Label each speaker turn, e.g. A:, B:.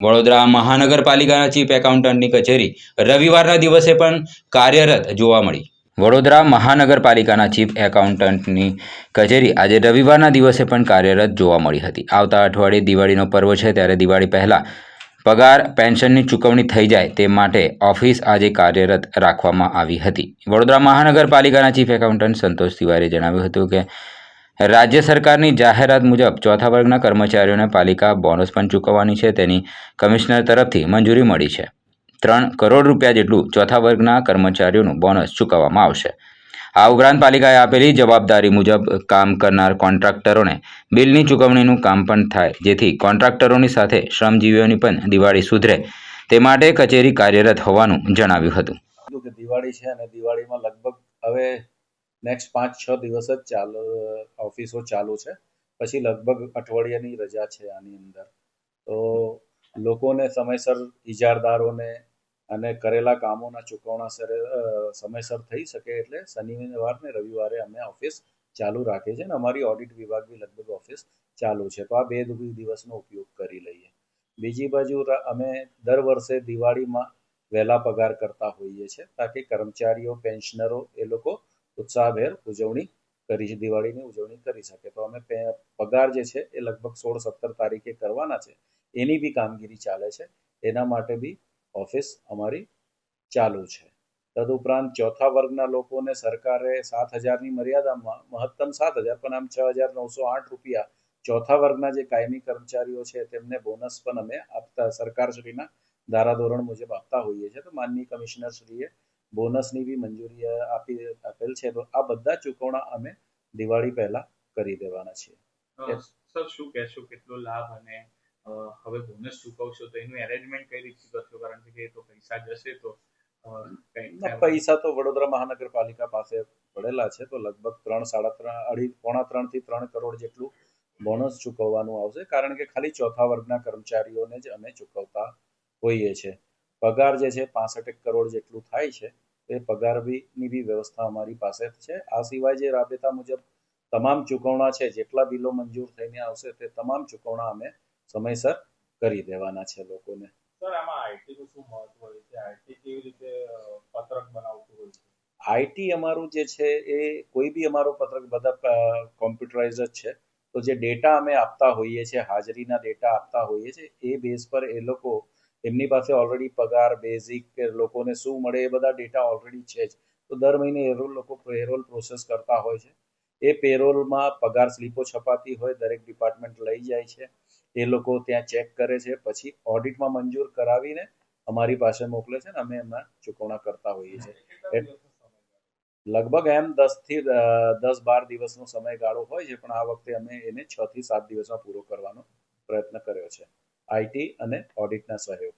A: વડોદરા મહાનગરપાલિકાના ચીફ એકાઉન્ટન્ટની કચેરી રવિવારના દિવસે પણ કાર્યરત જોવા મળી. વડોદરા મહાનગરપાલિકાના ચીફ એકાઉન્ટન્ટની કચેરી આજે રવિવારના દિવસે પણ કાર્યરત જોવા મળી હતી. આવતા અઠવાડિયે દિવાળીનો પર્વ છે ત્યારે દિવાળી પહેલાં પગાર, પેન્શનની ચૂકવણી થઈ જાય તે માટે ઓફિસ આજે કાર્યરત રાખવામાં આવી હતી. વડોદરા મહાનગરપાલિકાના ચીફ એકાઉન્ટન્ટ સંતોષ તિવારીએ જણાવ્યું હતું કે રાજ્ય સરકારની જાહેરાત મુજબ ચોથા વર્ગના કર્મચારીઓને પાલિકા બોનસ પણ ચૂકવવાની છે. તેની કમિશનર તરફથી મંજૂરી મળી છે. ત્રણ કરોડ રૂપિયા જેટલું ચોથા વર્ગના કર્મચારીઓનું બોનસ ચૂકવવામાં આવશે. આ ઉપરાંત પાલિકાએ આપેલી જવાબદારી મુજબ કામ કરનાર કોન્ટ્રાક્ટરોને બિલની ચૂકવણીનું કામ પણ થાય, જેથી કોન્ટ્રાક્ટરોની સાથે શ્રમજીવીઓની પણ દિવાળી સુધરે. તે માટે કચેરી કાર્યરત હોવાનું જણાવ્યું હતું.
B: દિવાળી છે અને દિવાળીમાં લગભગ હવે નેક્સ્ટ પાંચ, છ દિવસ જ ચાલુ, ઓફિસો ચાલુ છે. પછી લગભગ અઠવાડિયાની રજા છે આની અંદર. તો લોકોને સમયસર ઇજારદારોને અને કરેલા કામોના ચૂકવણા સર સમયસર થઈ શકે એટલે શનિવાર ને રવિવારે અમે ઓફિસ ચાલુ રાખીએ છીએ અને અમારી ઓડિટ વિભાગ બી લગભગ ઓફિસ ચાલુ છે. તો આ બે દિવસનો ઉપયોગ કરી લઈએ. બીજી બાજુ અમે દર વર્ષે દિવાળીમાં વહેલા પગાર કરતા હોઈએ છીએ, તાકી કર્મચારીઓ, પેન્શનરો એ લોકો ઉત્સાહભેર ઉજવણી કરી દિવાળીની ઉજવણી કરી શકે. તો અમે પગાર જે છે એ લગભગ સોળ સત્તર તારીખે કરવાના છે. એની બી કામગીરી ચાલે છે. એના માટે બી ઓફિસ અમારી ચાલુ છે. તદુપરાંત ચોથા વર્ગના લોકોને સરકારે સાત હજારની મર્યાદામાં, મહત્તમ સાત હજાર, પણ આમ છ હજાર નવસો આઠ રૂપિયા ચોથા વર્ગના જે કાયમી કર્મચારીઓ છે, તેમને બોનસ પણ અમે આપતા સરકારશ્રીના ધારાધોરણ મુજબ આપતા હોઈએ છીએ. તો માનનીય કમિશનરશ્રીએ બોનસની બી મંજૂરી આપી આપેલ છે. તો આ બધા ચૂકવણા અમે દિવાળી પહેલા કરી દેવાના છીએ.
C: સર શું કહેશો? કેટલો લાભ અને હવે બોનસ ચૂકવશો તો એનું એરેન્જમેન્ટ કઈ રીતે કરશો? કારણ કે તો પૈસા જશે તો
B: પૈસા તો વડોદરા મહાનગરપાલિકા પાસે પડેલા છે. તો લગભગ ત્રણ સાડા ત્રણ અઢી પોણા ત્રણથી ત્રણ કરોડ જેટલું બોનસ ચૂકવવાનું આવશે. કારણ કે ખાલી ચોથા વર્ગના કર્મચારીઓને જ અમે ચૂકવતા હોઈએ છે પગાર જે છે પાસઠ એક કરોડ જેટલું થાય છે એ પગાર બી ની બી વ્યવસ્થા અમારી પાસે છે. આ સિવાય જે રાબેતા મુજબ તમામ ચૂકવણા છે જેટલા બિલો મંજૂર થઈને આવશે તે તમામ ચૂકવણા અમે સમયસર કરી દેવાના છે લોકોને.
C: સર આમાં આઈટી નું શું મહત્વ હોય છે? આઈટી કેવી રીતે પત્રક બનાવતું હોય છે?
B: આઈટી અમારું જે છે એ કોઈ બી અમારો પત્રક બધા કોમ્પ્યુટરાઇઝ જ છે. તો જે ડેટા અમે આપતા હોઈએ છીએ હાજરીના ડેટા આપતા હોઈએ છીએ એ બેઝ પર એ લોકો એમની પાસે ઓલરેડી પગાર બેઝિક લોકોને શું મળે એ બધા ડેટા ઓલરેડી છે જ. તો દર મહિને એરોલ લોકો પેરોલ પ્રોસેસ કરતા હોય છે. એ પેરોલમાં પગાર સ્લીપો છપાતી હોય, દરેક ડિપાર્ટમેન્ટ લઈ જાય છે. એ લોકો ત્યાં ચેક કરે છે. પછી ઓડિટમાં મંજૂર કરાવીને અમારી પાસે મોકલે છે ને અમે એમના ચૂકવણા કરતા હોઈએ છીએ. લગભગ એમ દસથી દસ બાર દિવસનો સમયગાળો હોય છે, પણ આ વખતે અમે એને છ થી સાત દિવસમાં પૂરો કરવાનો પ્રયત્ન કર્યો છે. આઈટી અને ઓડિટના સહયોગથી.